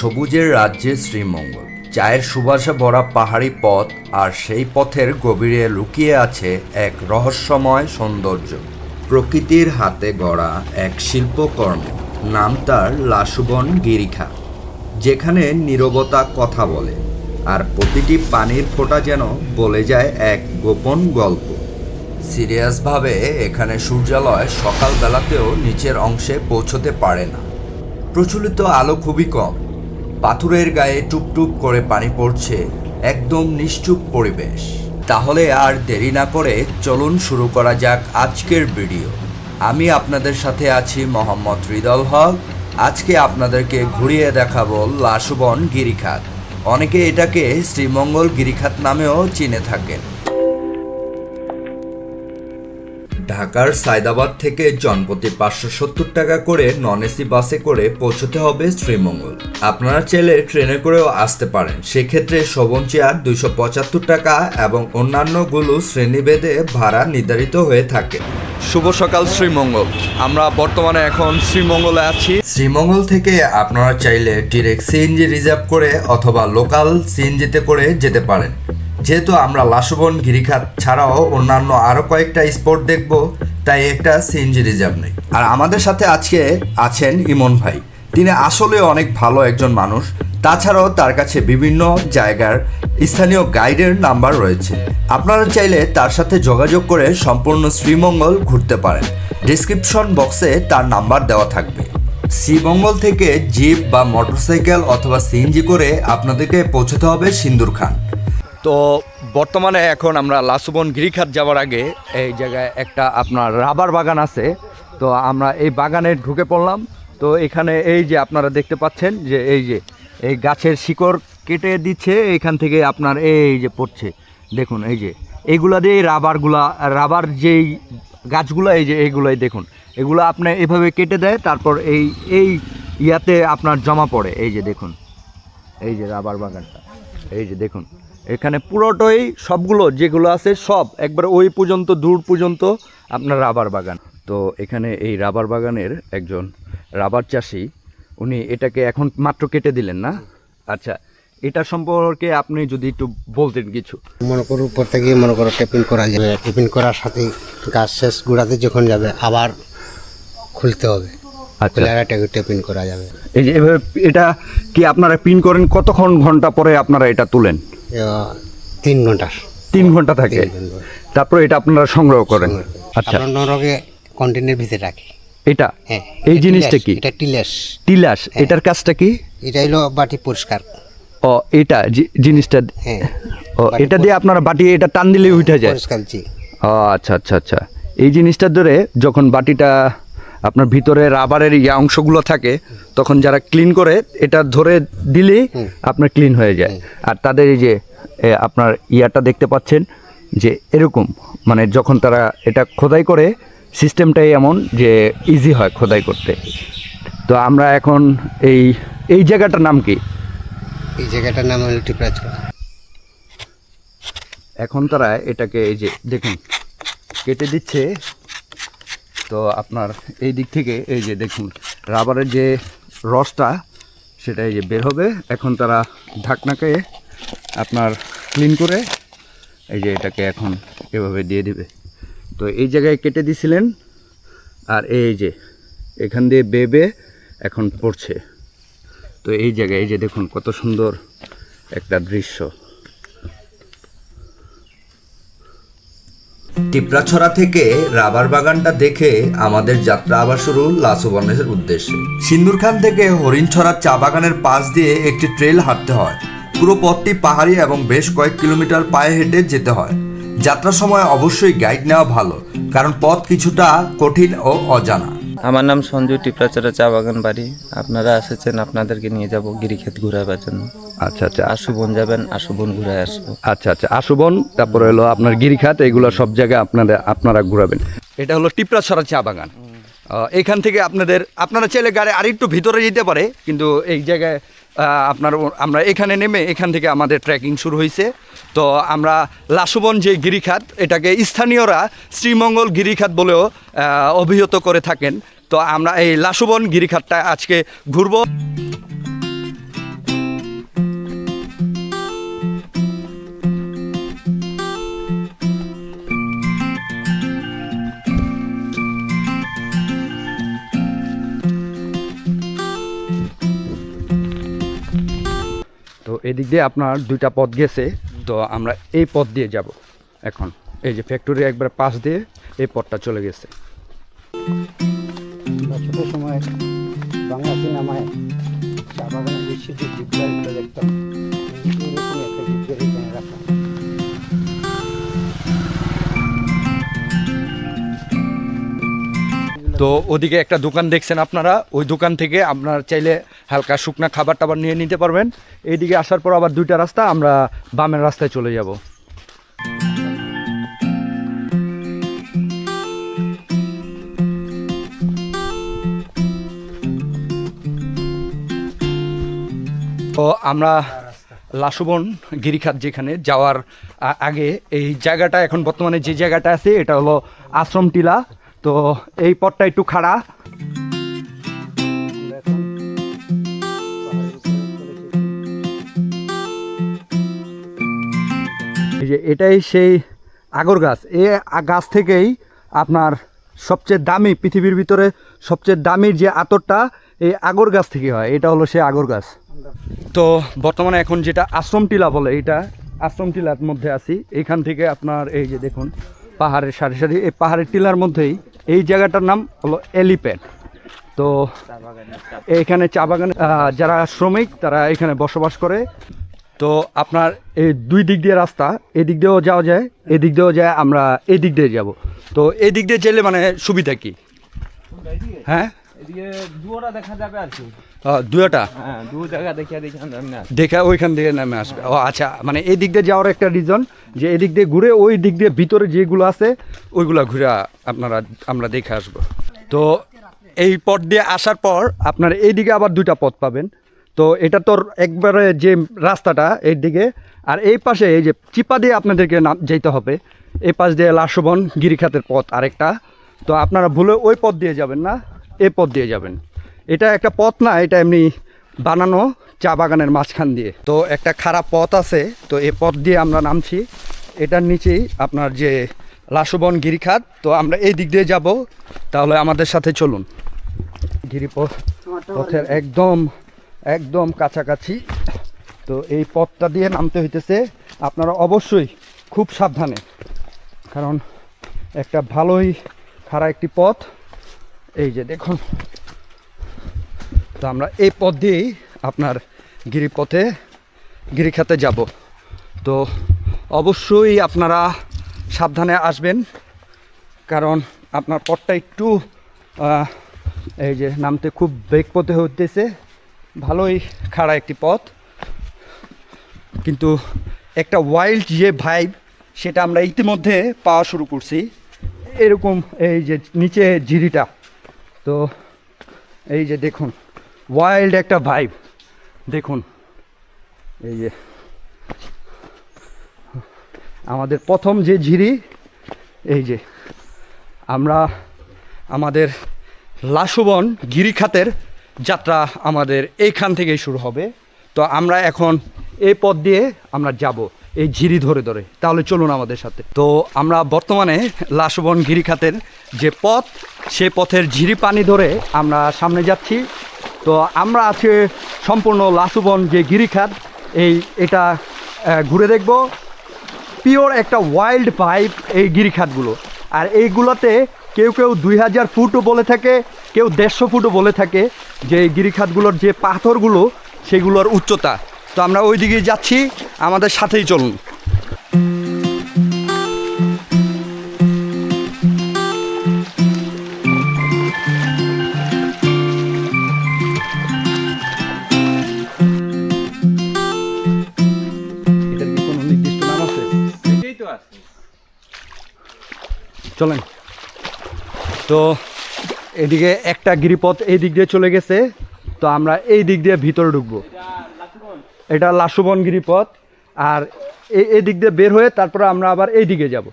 সবুজের রাজ্যে শ্রীমঙ্গল। চায়ের সুবাসে ভরা পাহাড়ি পথ আর সেই পথের গভীরে লুকিয়ে আছে এক রহস্যময় সৌন্দর্য। প্রকৃতির হাতে গড়া এক শিল্পকর্ম, নাম তার লাশুবন গিরিখা, যেখানে নীরবতা কথা বলে আর প্রতিটি পানির ফোঁটা যেন বলে যায় এক গোপন গল্প। সিরিয়াসভাবে এখানে সূর্যালয় সকালবেলাতেও নিচের অংশে পৌঁছতে পারে না। প্রচলিত আলো খুবই কম পাথরের গায়ে টুপটুপ করে পানি পড়ছে একদম নিশ্চুপ পরিবেশ। তাহলে আর দেরি না করে চলুন শুরু করা যাক আজকের ভিডিও। আমি আপনাদের সাথে আছি মোহাম্মদ রিদল হক। আজকে আপনাদেরকে ঘুরিয়ে দেখাবো লাশুবন গিরিখাত। অনেকে এটাকে শ্রীমঙ্গল গিরিখাত নামেও চিনে থাকেন। ঢাকার সায়দাবাদ থেকে জনপ্রতি পাঁচশো সত্তর টাকা করে নন এসি বাসে করে পৌঁছতে হবে শ্রীমঙ্গল। আপনারা চাইলে ট্রেনে করেও আসতে পারেন। সেক্ষেত্রে শোভন চেয়ার দুইশো পঁচাত্তর টাকা এবং অন্যান্যগুলো শ্রেণীভেদে ভাড়া নির্ধারিত হয়ে থাকে। শুভ সকাল শ্রীমঙ্গল। আমরা বর্তমানে এখন শ্রীমঙ্গলে আছি। শ্রীমঙ্গল থেকে আপনারা চাইলে ডিরেক্ট সিএনজি রিজার্ভ করে অথবা লোকাল সিএনজিতে করে যেতে পারেন। যেহেতু আমরা লাশবন গিরিখাত ছাড়াও অন্যান্য আরও কয়েকটা স্পট দেখব, তাই একটা সিএনজি রিজার্ভ নেই। আর আমাদের সাথে আজকে আছেন ইমন ভাই। তিনি আসলে অনেক ভালো একজন মানুষ। তাছাড়াও তার কাছে বিভিন্ন জায়গার স্থানীয় গাইডের নাম্বার রয়েছে। আপনারা চাইলে তার সাথে যোগাযোগ করে সম্পূর্ণ শ্রীমঙ্গল ঘুরতে পারেন। ডিসক্রিপশন বক্সে তার নাম্বার দেওয়া থাকবে। শ্রীমঙ্গল থেকে জিপ বা মোটরসাইকেল অথবা সিএনজি করে আপনাদেরকে পৌঁছতে হবে সিন্দুর খান। তো বর্তমানে এখন আমরা লাসুবন গিরিখাত যাওয়ার আগে এই জায়গায় একটা আপনার রাবার বাগান আছে। তো আমরা এই বাগানে ঢুকে পড়লাম। তো এখানে এই যে আপনারা দেখতে পাচ্ছেন যে এই যে এই গাছের শিকড় কেটে দিচ্ছে, এখান থেকে আপনার এই যে পড়ছে। দেখুন, এই যে এইগুলা দিয়ে রাবারগুলা, রাবার যেই গাছগুলো, এই যে এইগুলোই দেখুন, এগুলো আপনি এভাবে কেটে দেয়, তারপর এই এই ইয়াতে আপনার জমা পড়ে। এই যে দেখুন, এই যে রাবার বাগানটা, এই যে দেখুন। এখানে পুরোটাই সবগুলো যেগুলো আছে সব একবার ওই পর্যন্ত দূর পর্যন্ত আপনার রাবার বাগান। তো এখানে এই রাবার বাগানের একজন রাবার চাষি উনি এটাকে এখন মাত্র কেটে দিলেন না? আচ্ছা এটা সম্পর্কে আপনি যদি একটু বলতেন কিছু। মনে করো উপর থেকে মনে করো টেপিং করা যাবে টেপিং করার সাথে গাছ শেষ গোড়াতে যখন যাবে আবার খুলতে হবে। আচ্ছা। টেপিং করা যাবে। এই যে এভাবে এটা কি আপনারা পিন করেন কতক্ষণ ঘণ্টা পরে আপনারা এটা তুলেন? তিন ঘণ্টার তিন ঘণ্টা থাকে। তারপরে এটা আপনারা সংগ্রহ করেন। আচ্ছা। নরকে কন্টেনের ভিতরে রাখি। এটা? হ্যাঁ এই জিনিসটা কি? এটা টিলাস টিলাস এটার কাজটা কি? এটা হলো বাটি পরিষ্কার। ও এটা জিনিসটা হ্যাঁ। ও এটা দিয়ে আপনারা বাটি এটা টান দিলেই উঠে যায়। পরিষ্কার জি। ও আচ্ছা আচ্ছা আচ্ছা। এই জিনিসটা ধরে যখন বাটিটা আপনার ভিতরে রাবারের ইয়া অংশগুলো থাকে তখন যারা ক্লিন করে এটা ধরে দিলেই আপনার ক্লিন হয়ে যায়। আর তাদের এই যে আপনার ইয়াটা দেখতে পাচ্ছেন যে এরকম মানে যখন তারা এটা খোদাই করে সিস্টেমটাই এমন যে ইজি হয় খোদাই করতে। তো আমরা এখন এই এই জায়গাটার নাম কি? এই জায়গাটার নাম হলো টিপরাচড়া এখন তারা এটাকে এই যে দেখুন কেটে দিচ্ছে। তো আপনার এই দিক থেকে এই যে দেখুন, রাবারের যে রসটা, সেটা এই যে বের হবে। এখন তারা ঢাকনাকে আপনার ক্লিন করে এই যে এটাকে এখন এভাবে দিয়ে দিবে। তো এই জায়গায় কেটে দিছিলেন, আর এই যে এখান দিয়ে বেবে এখন পড়ছে। তো এই জায়গায়, এই যে দেখুন কত সুন্দর একটা দৃশ্য। টিপরাছড়া থেকে রাবার বাগানটা দেখে আমাদের যাত্রা আবার শুরু লাসুবনের উদ্দেশ্যে। সিন্দুরখান থেকে হরিণছড়ার চা বাগানের পাশ দিয়ে একটি ট্রেল হাঁটতে হয়। পুরো পথটি পাহাড়ি এবং বেশ কয়েক কিলোমিটার পায়ে হেঁটে যেতে হয়। যাত্রার সময় অবশ্যই গাইড নেওয়া ভালো, কারণ পথ কিছুটা কঠিন ও অজানা। আমার নাম সঞ্জু টিপরাচড়া চা বাগান বাড়ি। আপনারা এসেছেন আপনাদেরকে নিয়ে যাব গিরিক্ষেত ঘুরাবার জন্য। আচ্ছা আচ্ছা। আশুবন যাবেন আশুবন ঘুরে আসব। আচ্ছা আচ্ছা। আশুবন তারপরে হলো আপনার গিরিখাত এগুলো সব জায়গায় আপনাদের আপনারা ঘুরাবেন। এটা হলো টিপরাছড়া চা বাগান। এখান থেকে আপনাদের আপনারা চাইলে গাড়ি আরেকটু ভিতরে যেতে পারে কিন্তু এই জায়গায় আপনার আমরা এখানে নেমে এখান থেকে আমাদের ট্রেকিং শুরু হয়েছে তো আমরা লাশুবন যে গিরিখাত, এটাকে স্থানীয়রা শ্রীমঙ্গল গিরিখাত বলেও অভিহিত করে থাকেন। তো আমরা এই লাশুবন গিরিখাতটা আজকে ঘুরবো। এদিক দিয়ে আপনার দুইটা পথ গেছে তো আমরা এই পথ দিয়ে যাব। এখন এই যে ফ্যাক্টরি একবার পাশ দিয়ে এই পথটা চলে গেছে। ছোটো সময় বাংলা সিনেমায় চা দৃশ্য যে দেখতাম এরকম একটা তো ওদিকে একটা দোকান দেখছেন আপনারা ওই দোকান থেকে আপনার চাইলে হালকা শুকনা খাবার টাবার নিয়ে নিতে পারবেন। এইদিকে আসার পর আবার দুইটা রাস্তা, আমরা বামের রাস্তায় চলে যাব। তো আমরা লাসুবন, গিরিখাত যেখানে যাওয়ার আগে এই জায়গাটা, এখন বর্তমানে যে জায়গাটা আছে, এটা হলো আশ্রম টিলা। তো এই পথটা একটু খাড়া। যে এটাই সেই আগর গাছ। এ গাছ থেকেই আপনার সবচেয়ে দামি পৃথিবীর ভিতরে সবচেয়ে দামির যে আতরটা এই আগর গাছ থেকে হয়। এটা হলো সেই আগর গাছ। তো বর্তমানে এখন যেটা আশ্রম টিলা বলে এটা আশ্রম টিলার মধ্যে আছি। এইখান থেকে আপনার এই যে দেখুন, পাহাড়ের সারি সারি, এই পাহাড়ের টিলার মধ্যেই এই জায়গাটার নাম হলো এলিপ্যাড তো এইখানে চা বাগানে যারা শ্রমিক, তারা এখানে বসবাস করে। তো আপনার এই দুই দিক দিয়ে রাস্তা এদিক দিয়েও যাওয়া যায় এদিক দিয়েও যায় আমরা এদিক দিয়ে যাব। তো এদিক দিয়ে গেলে মানে সুবিধা কি? হ্যাঁ? দেখা হ্যাঁ ওইখান নামে আসবে। ও আচ্ছা মানে এই দিক দিয়ে যাওয়ার একটা রিজন যে এদিক দিয়ে ঘুরে ওই দিক দিয়ে ভিতরে যেগুলো আছে ওইগুলো ঘুরে আপনারা আমরা দেখে আসব। তো এই পথ দিয়ে আসার পর আপনার এইদিকে আবার দুইটা পথ পাবেন। তো এটা তোর একবারে যে রাস্তাটা এই দিকে আর এই পাশে এই যে চিপা দিয়ে আপনাদেরকে নাম যেতে হবে এই পাশ দিয়ে লাশবন গিরিখাতের পথ আরেকটা। তো আপনারা ভুলে ওই পথ দিয়ে যাবেন না এই পথ দিয়ে যাবেন। এটা একটা পথ না এটা এমনি বানানো চা বাগানের মাঝখান দিয়ে। তো একটা খারাপ পথ আছে তো এই পথ দিয়ে আমরা নামছি। এটার নিচেই আপনার যে লাশবন গিরিখাত তো আমরা এই দিক দিয়ে যাব। তাহলে আমাদের সাথে চলুন। গিরিপথ পথের একদম একদম কাছাকাছি। তো এই পথটা দিয়ে নামতে হইতেছে। আপনারা অবশ্যই খুব সাবধানে। কারণ একটা ভালোই খাড়া একটি পথ। এই যে দেখুন। তো আমরা এই পথ দিয়েই আপনার গিরিপথে, গিরিখাতে যাব। তো অবশ্যই আপনারা সাবধানে আসবেন। কারণ আপনার পথটা একটু এই যে নামতে খুব বেগ পথে হতেছে ভালোই খাড়া একটি পথ। কিন্তু একটা ওয়াইল্ড যে ভাইব সেটা আমরা ইতিমধ্যে পাওয়া শুরু করছি। এরকম এই যে নিচে ঝিরিটা, তো এই যে দেখুন ওয়াইল্ড একটা ভাইব দেখুন, এই যে আমাদের প্রথম যে ঝিরি, এই যে আমরা আমাদের লাসুবন গিরিখাতের যাত্রা আমাদের এইখান থেকেই শুরু হবে। তো আমরা এখন এই পথ দিয়ে আমরা যাব, এই ঝিরি ধরে ধরে। তাহলে চলুন আমাদের সাথে। তো আমরা বর্তমানে লাসবন গিরিখাতের যে পথ, সে পথের ঝিরি পানি ধরে আমরা সামনে যাচ্ছি। তো আমরা আজকে সম্পূর্ণ লাসুবন যে গিরিখাত, এই এটা ঘুরে দেখব। পিওর একটা ওয়াইল্ড ভাইব এই গিরিখাতগুলো। আর এইগুলোতে কেউ কেউ দুই হাজার ফুটও বলে থাকে, কেউ দেড়শো ফুটও বলে থাকে। যে গিরিখাতগুলোর যে পাথরগুলো সেগুলোর উচ্চতা। তো আমরা ওই দিকে যাচ্ছি আমাদের সাথেই চলুন। চলেন। তো এদিকে একটা গিরিপথ এই দিক দিয়ে চলে গেছে। তো আমরা এই দিক দিয়ে ভিতরে ঢুকবো। এটা লাসুবন গিরিপথ। আর এই দিক দিয়ে বের হয়ে তারপরে আমরা আবার এই দিকে যাব।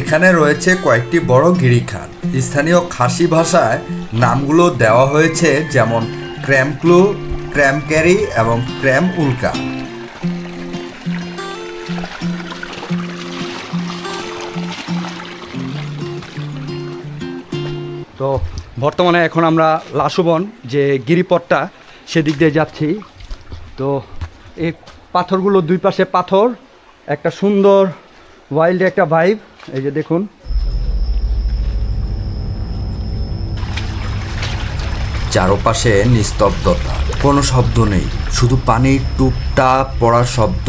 এখানে রয়েছে কয়েকটি বড় গিরিখাত স্থানীয় খাসি ভাষায় নামগুলো দেওয়া হয়েছে যেমন ক্র্যামক্লু ক্র্যামক্যারি এবং ক্র্যাম উল্কা। তো বর্তমানে এখন আমরা লাসুবন যে গিরিপথটা, সেদিক দিয়ে যাচ্ছি। তো এই পাথরগুলো দুই পাশে পাথর, একটা সুন্দর ওয়াইল্ড একটা ভাইব এই যে দেখুন। চারপাশে নিস্তব্ধতা, কোনো শব্দ নেই। শুধু পানির টুপটা পড়ার শব্দ।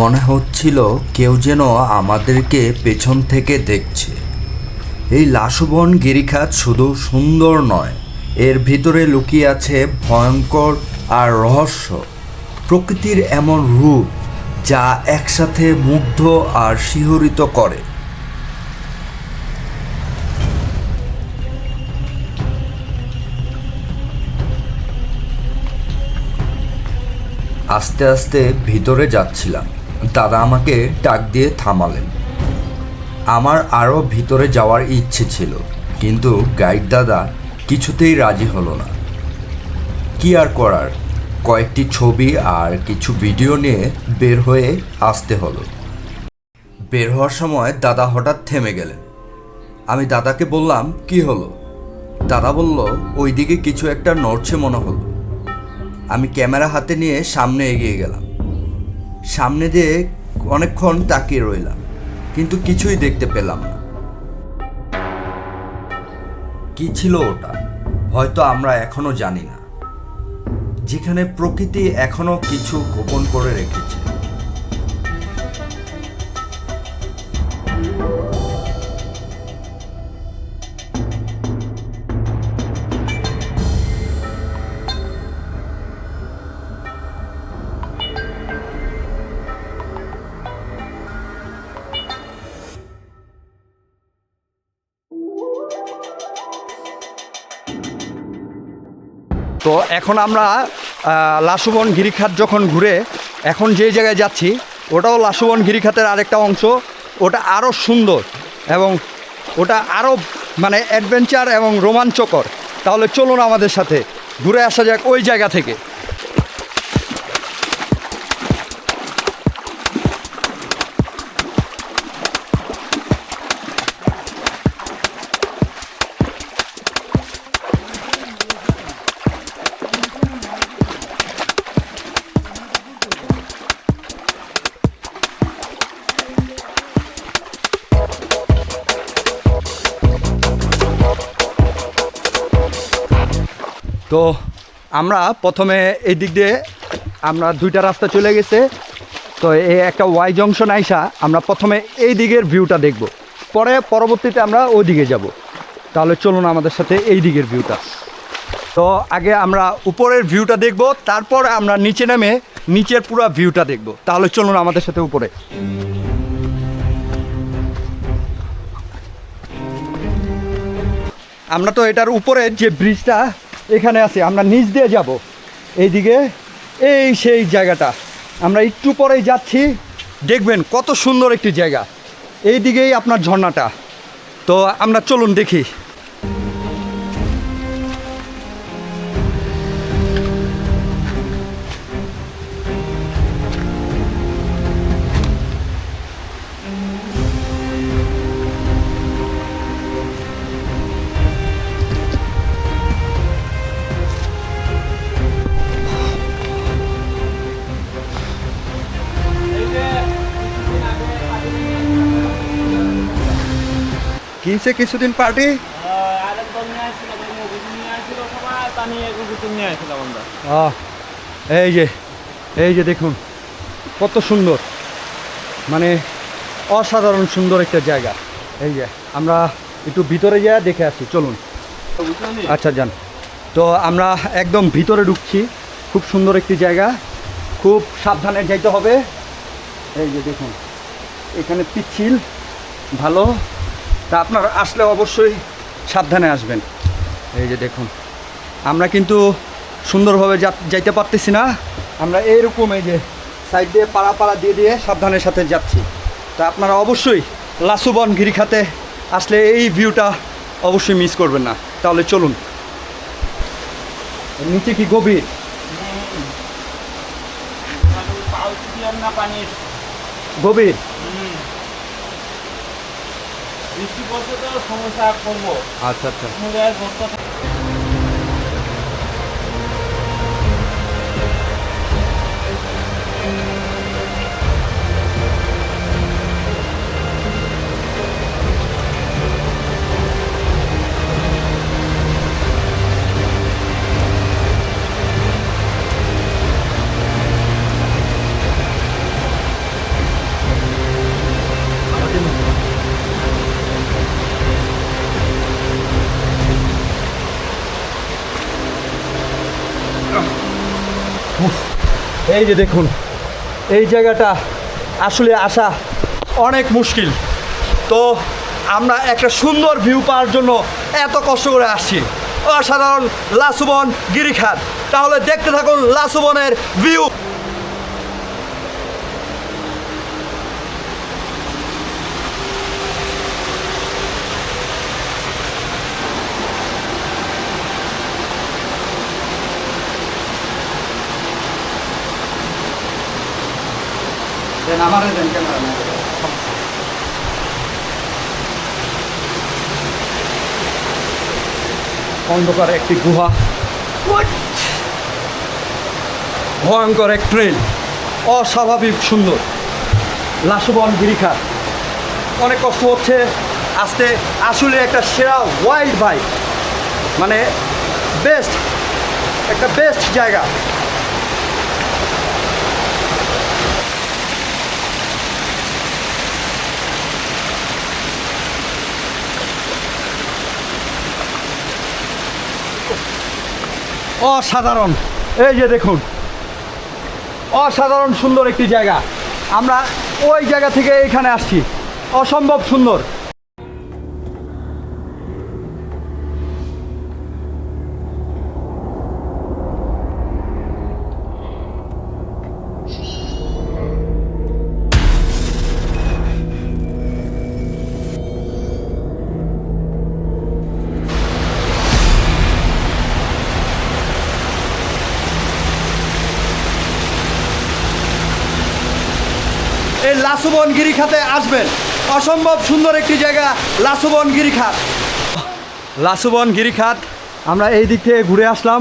মনে হচ্ছিল কেউ যেন আমাদেরকে পেছন থেকে দেখছে। এই লাশবন গিরিখাত শুধু সুন্দর নয়, এর ভিতরে লুকিয়ে আছে ভয়ঙ্কর আর রহস্য। প্রকৃতির এমন রূপ যা একসাথে মুগ্ধ আর শিহরিত করে। আস্তে আস্তে ভিতরে যাচ্ছিলাম। দাদা আমাকে ডাক দিয়ে থামালেন। আমার আরও ভিতরে যাওয়ার ইচ্ছে ছিল, কিন্তু গাইড দাদা কিছুতেই রাজি হলো না। কি আর করার? কয়েকটি ছবি আর কিছু ভিডিও নিয়ে বের হয়ে আসতে হলো। বের হওয়ার সময় দাদা হঠাৎ থেমে গেলেন। আমি দাদাকে বললাম, কি হলো? দাদা বলল, ওইদিকে কিছু একটা নড়ছে মনে হলো। আমি ক্যামেরা হাতে নিয়ে সামনে এগিয়ে গেলাম। সামনে দিয়ে অনেকক্ষণ তাকিয়ে রইলাম। কিন্তু কিছুই দেখতে পেলাম না। কি ছিল ওটা? হয়তো আমরা এখনও জানি না। যেখানে প্রকৃতি এখনও কিছু গোপন করে রেখেছে। তো এখন আমরা লাশুবন লাসুবন গিরিখাত যখন ঘুরে এখন যে জায়গায় যাচ্ছি, ওটাও লাসুবন গিরিখাতের আরেকটা অংশ। ওটা আরও সুন্দর এবং ওটা আরও মানে অ্যাডভেঞ্চার এবং রোমাঞ্চকর। তাহলে চলুন আমাদের সাথে, ঘুরে আসা যাক ওই জায়গা থেকে। তো আমরা প্রথমে এই দিক দিয়ে আমরা দুইটা রাস্তা চলে গেছে। তো এই একটা ওয়াই জংশন আইসা আমরা প্রথমে এই দিকের ভিউটা দেখব। পরে পরবর্তীতে আমরা ওই দিকে যাব। তাহলে চলুন আমাদের সাথে এই দিকের ভিউটা তো আগে আমরা উপরের ভিউটা দেখব, তারপর আমরা নিচে নেমে নিচের পুরো ভিউটা দেখব। তাহলে চলুন আমাদের সাথে উপরে। আমরা তো এটার উপরে যে ব্রিজটা এখানে আছে, আমরা নিচ দিয়ে যাব। এইদিকে, এই সেই জায়গাটা। আমরা একটু পরেই যাচ্ছি। দেখবেন কত সুন্দর একটি জায়গা। এই দিকেই আপনার ঝর্ণাটা। তো আমরা চলুন দেখি। আসছিলাম আমরা আহ, এই যে এই যে দেখুন কত সুন্দর মানে অসাধারণ সুন্দর একটা জায়গা। এই যে আমরা একটু ভিতরে যা দেখে আসি চলুন। আচ্ছা যান। তো আমরা একদম ভিতরে ঢুকছি খুব সুন্দর একটি জায়গা খুব সাবধানে যাইতে হবে। এই যে দেখুন এখানে পিচ্ছিল ভালো। তা আপনারা আসলে অবশ্যই সাবধানে আসবেন। এই যে দেখুন আমরা কিন্তু সুন্দরভাবে যা- যাইতে পারতেছি না। আমরা এইরকম এই যে সাইড দিয়ে পাড়া পাড়া দিয়ে দিয়ে সাবধানের সাথে যাচ্ছি। তা আপনারা অবশ্যই লাসুবন গিরিখাতে আসলে এই ভিউটা অবশ্যই মিস করবেন না। তাহলে চলুন। নিচে কি গভীর? গভীর? বৃষ্টি পড়ছে তো সমস্যা করব আচ্ছা আচ্ছা। এই যে দেখুন, এই জায়গাটা আসলে আসা অনেক মুশকিল। তো আমরা একটা সুন্দর ভিউ পাওয়ার জন্য এত কষ্ট করে আসছি। অসাধারণ লাসুবন গিরিখাত। তাহলে দেখতে থাকুন লাসুবনের ভিউ অন্ধকার একটি গুহা। ভয়ঙ্কর এক ট্রেন অস্বাভাবিক সুন্দর। লাসুবন গিরিখা অনেক কষ্ট হচ্ছে। আসতে আসলে একটা সেরা ওয়াইল্ড বাইক মানে বেস্ট একটা বেস্ট জায়গা। অসাধারণ। এই যে দেখুন, অসাধারণ সুন্দর একটি জায়গা। আমরা ওই জায়গা থেকে এখানে আসছি। অসম্ভব সুন্দর। লাসুবন গিরিখাতে আসবেন। অসম্ভব সুন্দর একটি জায়গা লাসুবন গিরিখাত লাসুবন গিরিখাত আমরা এই দিক থেকে ঘুরে আসলাম।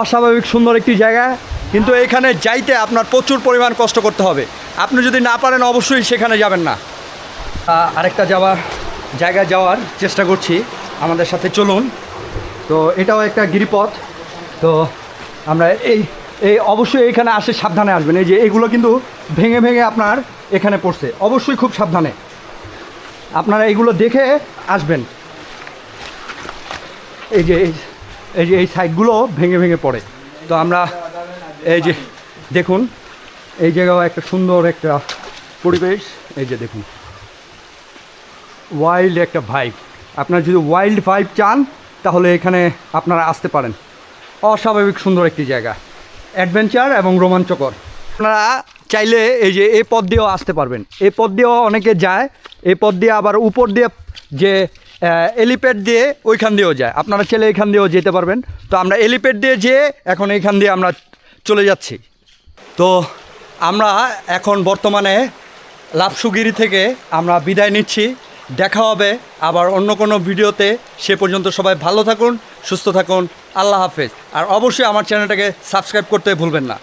অস্বাভাবিক সুন্দর একটি জায়গা, কিন্তু এখানে যাইতে আপনার প্রচুর পরিমাণ কষ্ট করতে হবে। আপনি যদি না পারেন, অবশ্যই সেখানে যাবেন না। আরেকটা যাওয়ার জায়গায় যাওয়ার চেষ্টা করছি। আমাদের সাথে চলুন। তো এটাও একটা গিরিপথ। তো আমরা এই এই অবশ্যই এখানে আসে, সাবধানে আসবেন। এই যে এগুলো কিন্তু ভেঙে ভেঙে আপনার এখানে পড়ছে। অবশ্যই খুব সাবধানে। আপনারা এইগুলো দেখে আসবেন। এই যে, এই- এই যে এই সাইডগুলো ভেঙে ভেঙে পড়ে। তো আমরা এই যে, দেখুন, এই জায়গাও একটা সুন্দর একটা পরিবেশ। এই যে দেখুন। ওয়াইল্ড একটা ভাইব আপনার যদি ওয়াইল্ড ভাইব চান, তাহলে এখানে আপনারা আসতে পারেন। অস্বাভাবিক সুন্দর একটি জায়গা। অ্যাডভেঞ্চার এবং রোমাঞ্চকর। আপনারা চাইলে এই যে এই পথ দিয়েও আসতে পারবেন। এই পথ দিয়েও অনেকে যায় এই পথ দিয়ে আবার উপর দিয়ে যে এলিপ্যাড দিয়ে ওইখান দিয়েও যায়। আপনারা চাইলে এখান দিয়েও যেতে পারবেন। তো আমরা এলিপ্যাড দিয়ে যেয়ে এখন এইখান দিয়ে আমরা চলে যাচ্ছি। তো আমরা এখন বর্তমানে লাভসুগিরি থেকে আমরা বিদায় নিচ্ছি। দেখা হবে আবার অন্য কোনো ভিডিওতে। সে পর্যন্ত সবাই ভালো থাকুন, সুস্থ থাকুন, আল্লাহ হাফেজ। আর অবশ্যই আমার চ্যানেলটাকে সাবস্ক্রাইব করতে ভুলবেন না।